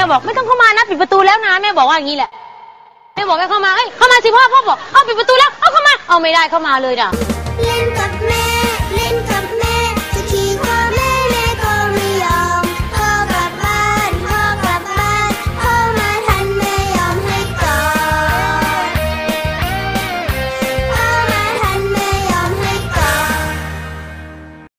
ม่บอกไม่ต้องเข้ามานะปิดประตูแล้วนะแม่บอกว่าอย่างนี้แหละแม่บอกให้เข้ามาเอ้ยเข้ามาสิพ่อพ่อบอกเอาปิดประตูแล้วเอาเข้ามาเอาไม่ได้เข้ามาเลยด่ะ เล่นกับ